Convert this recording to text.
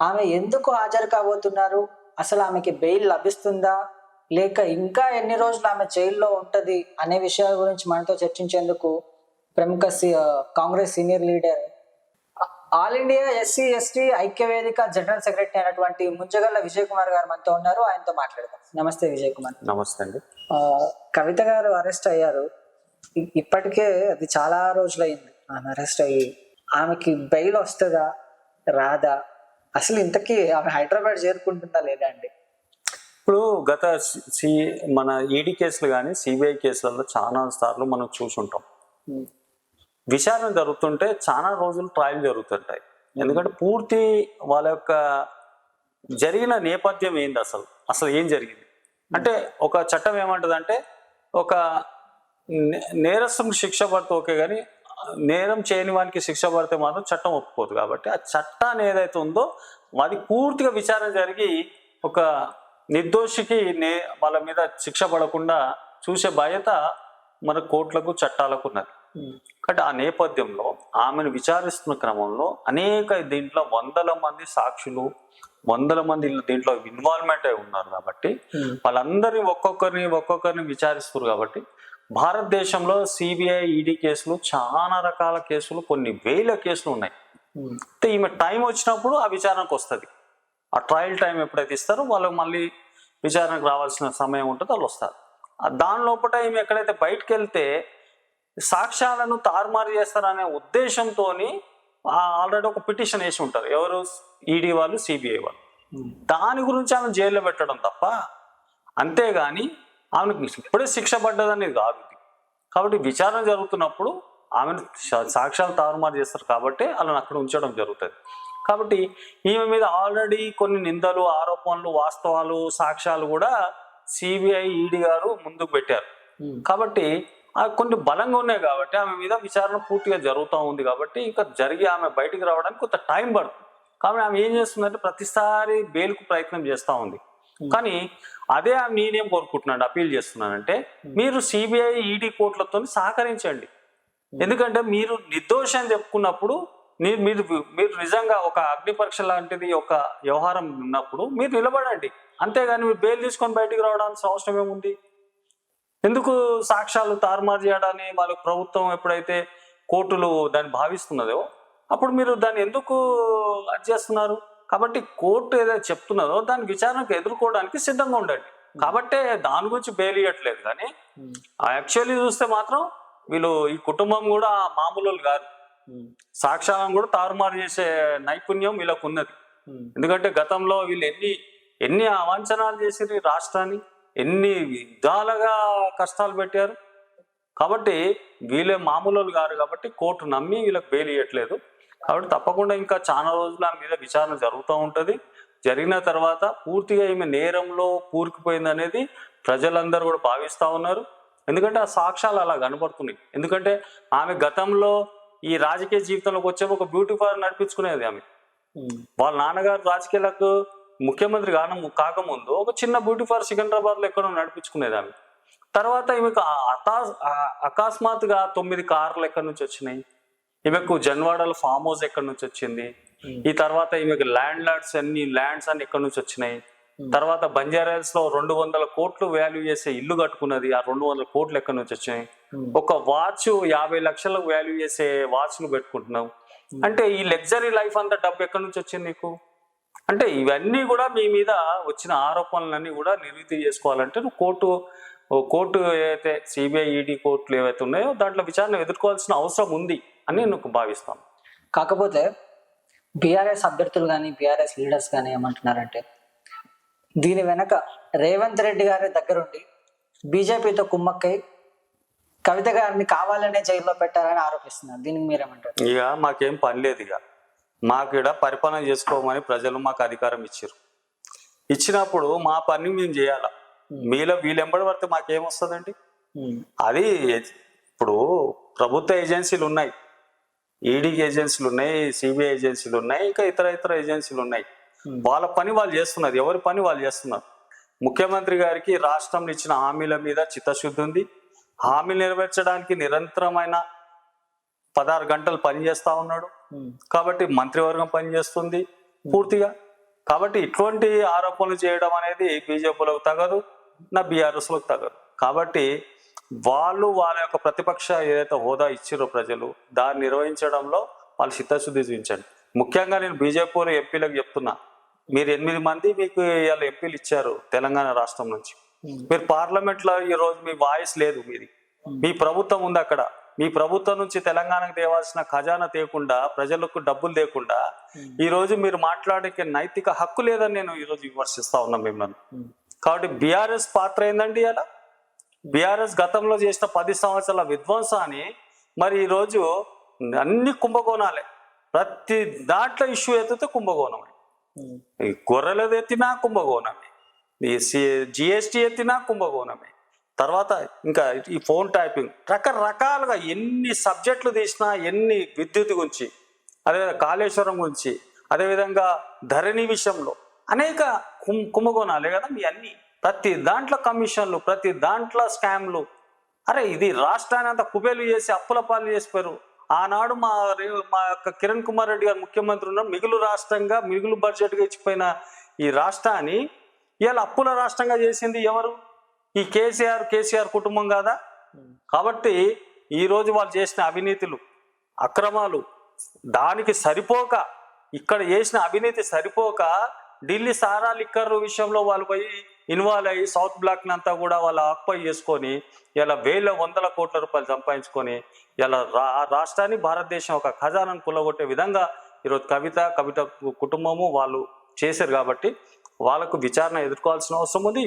ఆమె ఎందుకు హాజరు కాబోతున్నారు? అసలు ఆమెకి బెయిల్ లభిస్తుందా? లేక ఇంకా ఎన్ని రోజులు ఆమె జైల్లో ఉంటది అనే విషయాల గురించి మనతో చర్చించేందుకు ప్రముఖ Congress senior leader all India SC ST ఐక్య వేదిక జనరల్ సెక్రటరీ అయినటువంటి ముంజగల్ల విజయ్ కుమార్ గారు మనతో ఉన్నారు. ఆయనతో మాట్లాడదాం. నమస్తే విజయ్ కుమార్ నమస్తే అండి. కవిత గారు అరెస్ట్ అయ్యారు. ఇప్పటికే అది చాలా రోజులైంది. ఆమె అరెస్ట్ అయ్యి ఆమెకి బెయిల్ వస్తుందా? రాదా? అసలు ఇంతకీ ఆమె హైదరాబాద్ చేరుకుంటుందా లేదా అండి? ఇప్పుడు గత సి మన ఈడీ కేసులు కానీ సిబిఐ కేసులలో చాలా సార్లు మనం చూసుంటాం. విచారణ జరుగుతుంటే చాలా రోజులు ట్రయల్ జరుగుతుంటాయి. ఎందుకంటే పూర్తి వాళ్ళ యొక్క జరిగిన నేపథ్యం ఏంది అసలు? అసలు ఏం జరిగింది? అంటే ఒక చట్టం ఏమంటదంటే ఒక నేరస్తునికి శిక్ష పడితే ఓకే కానీ నేరం చేయని వానికి శిక్ష పడితే మాత్రం చట్టం ఒప్పుకోదు కాబట్టి ఆ చట్టాన్ని ఏదైతే ఉందో అది పూర్తిగా విచారణ జరిగి ఒక నిర్దోషికి నే వాళ్ళ మీద శిక్ష పడకుండా చూసే బాధ్యత మన కోర్టులకు చట్టాలకు ఉన్నది. కాబట్టి ఆ నేపథ్యంలో ఆమెను విచారిస్తున్న క్రమంలో అనేక దీంట్లో వందల మంది సాక్షులు వందల మంది దీంట్లో ఇన్వాల్వ్మెంట్ అయి ఉన్నారు కాబట్టి వాళ్ళందరినీ ఒక్కొక్కరిని ఒక్కొక్కరిని విచారిస్తారు కాబట్టి భారతదేశంలో సిబిఐ ఈడీ కేసులు చాలా రకాల కేసులు కొన్ని వేల కేసులు ఉన్నాయి. అయితే ఈమె టైం వచ్చినప్పుడు ఆ విచారణకు వస్తుంది. ఆ ట్రయల్ టైం ఎప్పుడైతే ఇస్తారో వాళ్ళు మళ్ళీ విచారణకు రావాల్సిన సమయం ఉంటుందో వాళ్ళు వస్తారు. ఆ దాని లోపల ఈమె ఎక్కడైతే బయటకు వెళ్తే సాక్ష్యాలను తారుమారు చేస్తారనే ఉద్దేశంతో ఆల్రెడీ ఒక పిటిషన్ వేసి ఉంటారు. ఎవరు? ఈడీ వాళ్ళు సిబిఐ వాళ్ళు. దాని గురించి ఆమె జైల్లో పెట్టడం తప్ప అంతేగాని ఆమెకు ఇప్పుడే శిక్ష పడ్డదనేది కాదు ఇది. కాబట్టి విచారణ జరుగుతున్నప్పుడు ఆమెను సాక్ష్యాలు తారుమారు చేస్తారు కాబట్టి వాళ్ళని అక్కడ ఉంచడం జరుగుతుంది. కాబట్టి ఈమె మీద ఆల్రెడీ కొన్ని నిందలు ఆరోపణలు వాస్తవాలు సాక్ష్యాలు కూడా సిబిఐ ఈడీ గారు ముందుకు పెట్టారు. కాబట్టి కొన్ని బలంగా ఉన్నాయి కాబట్టి ఆమె మీద విచారణ పూర్తిగా జరుగుతూ ఉంది కాబట్టి ఇంకా జరిగి ఆమె బయటికి రావడానికి కొంత టైం పడుతుంది. కాబట్టి ఆమె ఏం చేస్తుందంటే ప్రతిసారి బెయిల్కు ప్రయత్నం చేస్తూ ఉంది. కానీ అదే నేనేం కోరుకుంటున్నాను అప్పీల్ చేస్తున్నానంటే మీరు సిబిఐ ఈడీ కోర్టులతో సహకరించండి. ఎందుకంటే మీరు నిర్దోషి అని చెప్పుకున్నప్పుడు మీరు మీరు మీరు నిజంగా ఒక అగ్ని పరీక్ష లాంటిది ఒక వ్యవహారం ఉన్నప్పుడు మీరు నిలబడండి. అంతేగాని మీరు బెయిల్ తీసుకొని బయటికి రావడానికి అవసరం ఏముంది? ఎందుకు సాక్ష్యాలు తారుమారు చేయడాన్ని వాళ్ళ ప్రభుత్వం ఎప్పుడైతే కోర్టులు దాన్ని భావిస్తున్నదో అప్పుడు మీరు దాన్ని ఎందుకు అది చేస్తున్నారు? కాబట్టి కోర్టు ఏదైతే చెప్తున్నదో దాని విచారణకు ఎదుర్కోవడానికి సిద్ధంగా ఉండండి. కాబట్టే దాని గురించి బెయిల్ ఇవ్వట్లేదు కానీ యాక్చువల్లీ చూస్తే మాత్రం వీళ్ళు ఈ కుటుంబం కూడా మామూలు కాదు. సాక్ష్యాలను కూడా తారుమారు చేసే నైపుణ్యం వీళ్ళకు ఉన్నది. ఎందుకంటే గతంలో వీళ్ళు ఎన్ని ఎన్ని అవాంఛనాలు చేసిరు రాష్ట్రాన్ని ఎన్ని విధాలుగా కష్టాలు పెట్టారు. కాబట్టి వీళ్ళే మామూలు కాదు కాబట్టి కోర్టు నమ్మి వీళ్ళకి బెయిల్ ఇవ్వట్లేదు కాబట్టి తప్పకుండా ఇంకా చాలా రోజులు ఆమె మీద విచారణ జరుగుతూ ఉంటుంది. జరిగిన తర్వాత పూర్తిగా ఈమె నేరంలో కూరుకుపోయింది అనేది ప్రజలందరూ కూడా భావిస్తూ ఉన్నారు. ఎందుకంటే ఆ సాక్ష్యాలు అలా కనబడుతున్నాయి ఎందుకంటే ఆమె గతంలో ఈ రాజకీయ జీవితంలోకి వచ్చే ఒక బ్యూటీ పార్లర్ నడిపించుకునేది ఆమె. వాళ్ళ నాన్నగారు రాజకీయాలకు ముఖ్యమంత్రి కాన కాకముందు ఒక చిన్న బ్యూటీ పార్లర్ సికింద్రాబాద్లో ఎక్కడో నడిపించుకునేది ఆమె. తర్వాత ఈమెకు అకస్మాత్తుగా తొమ్మిది కార్లు ఎక్కడి నుంచి వచ్చినాయి? ఈమెకు జన్వాడలో ఫామ్ హౌస్ ఎక్కడి నుంచి వచ్చింది? ఈ తర్వాత ఈమెకు ల్యాండ్ లార్డ్స్ అన్ని ల్యాండ్స్ అన్ని ఎక్కడి నుంచి వచ్చినాయి? తర్వాత బంజారాల్స్లో రెండు వందల కోట్లు వాల్యూ చేసే ఇల్లు కట్టుకున్నది ఆ రెండు వందల కోట్లు ఎక్కడి నుంచి వచ్చినాయి? ఒక వాచ్ యాభై లక్షలకు వాల్యూ చేసే వాచ్ను పెట్టుకుంటున్నావు. అంటే ఈ లగ్జరీ లైఫ్ అంతా డబ్బు ఎక్కడి నుంచి వచ్చింది నీకు? అంటే ఇవన్నీ కూడా మీ మీద వచ్చిన ఆరోపణలన్నీ కూడా నిర్వీతి చేసుకోవాలంటే నువ్వు కోర్టు కోర్టు ఏదైతే సిబిఐ ఈడీ కోర్టులు ఏవైతే ఉన్నాయో దాంట్లో విచారణ ఎదుర్కోవాల్సిన అవసరం ఉంది అని నేను భావిస్తాను. కాకపోతే బీఆర్ఎస్ అభ్యర్థులు కానీ బీఆర్ఎస్ లీడర్స్ కానీ ఏమంటున్నారంటే దీని వెనక రేవంత్ రెడ్డి గారి దగ్గరుండి బీజేపీతో కుమ్మక్కై కవిత గారిని కావాలనే జైల్లో పెట్టారని ఆరోపిస్తున్నారు. దీనికి మీరేమంటారు? ఇక మాకేం పని లేదు ఇక. మాకు ఇక్కడ పరిపాలన చేసుకోమని ప్రజలు మాకు అధికారం ఇచ్చారు ఇచ్చినప్పుడు మా పని మేము చేయాల? మీలో వీళ్ళెంబడి పడితే మాకేం వస్తుందండి అది ఇప్పుడు ప్రభుత్వ ఏజెన్సీలు ఉన్నాయి. ఈడీ ఏజెన్సీలు ఉన్నాయి సిబిఐ ఏజెన్సీలు ఉన్నాయి ఇంకా ఇతర ఇతర ఏజెన్సీలు ఉన్నాయి వాళ్ళ పని వాళ్ళు చేస్తున్నారు. ఎవరి పని వాళ్ళు చేస్తున్నారు? ముఖ్యమంత్రి గారికి రాష్ట్రంలో ఇచ్చిన హామీల మీద చిత్తశుద్ధి ఉంది. హామీలు నెరవేర్చడానికి నిరంతరమైన పదహారు గంటలు పని చేస్తా ఉన్నాడు. కాబట్టి మంత్రివర్గం పనిచేస్తుంది పూర్తిగా. కాబట్టి ఇటువంటి ఆరోపణలు చేయడం అనేది బీజేపీలకు తగదు. నా బీఆర్ఎస్లకు తగదు కాబట్టి వాళ్ళు వాళ్ళ యొక్క ప్రతిపక్ష ఏదైతే హోదా ఇచ్చిరో ప్రజలు దాన్ని నిర్వహించడంలో వాళ్ళు చిత్తశుద్ధి చూపించండి. ముఖ్యంగా నేను బీజేపీ ఎంపీలకు చెప్తున్నా. మీరు ఎనిమిది మంది మీకు ఇవాళ ఎంపీలు ఇచ్చారు తెలంగాణ రాష్ట్రం నుంచి. మీరు పార్లమెంట్లో ఈ రోజు మీ వాయిస్ లేదు మీది. మీ ప్రభుత్వం ఉంది అక్కడ. మీ ప్రభుత్వం నుంచి తెలంగాణకు తేవాల్సిన ఖజానా తేకుండా ప్రజలకు డబ్బులు తేకుండా ఈ రోజు మీరు మాట్లాడే నైతిక హక్కు లేదని నేను ఈ రోజు విమర్శిస్తా ఉన్నా మిమ్మల్ని. కాబట్టి బీఆర్ఎస్ పాత్ర ఏందండి అలా బీఆర్ఎస్ గతంలో చేసిన పది సంవత్సరాల విధ్వంసాన్ని మరి ఈరోజు అన్ని కుంభకోణాలే. ప్రతి దాంట్లో ఇష్యూ ఎత్తితే కుంభకోణమే ఈ గొర్రెలది ఎత్తినా కుంభకోణమే ఈ జిఎస్టీ ఎత్తినా కుంభకోణమే తర్వాత ఇంకా ఈ ఫోన్ టైపింగ్ రకరకాలుగా ఎన్ని సబ్జెక్టులు తీసినా ఎన్ని విద్యుత్ గురించి అదేవిధంగా కాళేశ్వరం గురించి అదేవిధంగా ధరణి విషయంలో అనేక కుం కుంభకోణాలే కదా మీ అన్ని. ప్రతి దాంట్లో కమిషన్లు ప్రతి దాంట్లో స్కామ్లు. అరే ఇది రాష్ట్రాన్ని అంతా కుబేలు చేసి అప్పుల పాలు చేసిపోయారు. ఆనాడు మా రే- మా యొక్క కిరణ్ కుమార్ రెడ్డి గారు ముఖ్యమంత్రి ఉన్న మిగులు రాష్ట్రంగా మిగులు బడ్జెట్గా ఇచ్చిపోయిన ఈ రాష్ట్రాన్ని ఇవాళ అప్పుల రాష్ట్రంగా చేసింది ఎవరు? ఈ కేసీఆర్ కేసీఆర్ కుటుంబం కాదా? కాబట్టి ఈరోజు వాళ్ళు చేసిన అవినీతులు అక్రమాలు దానికి సరిపోక ఇక్కడ చేసిన అవినీతి సరిపోక ఢిల్లీ సారా లిక్కర్ విషయంలో వాళ్ళు పోయి ఇన్వాల్వ్ అయ్యి సౌత్ బ్లాక్ అంతా కూడా వాళ్ళు ఆక్యుపై చేసుకొని ఇలా వేల వందల కోట్ల రూపాయలు సంపాదించుకొని ఇలా రా రాష్ట్రాన్ని భారతదేశం ఒక ఖజానాను కులగొట్టే విధంగా ఈరోజు కవిత కవిత కుటుంబము వాళ్ళు చేశారు కాబట్టి వాళ్ళకు విచారణ ఎదుర్కోవాల్సిన అవసరం ఉంది.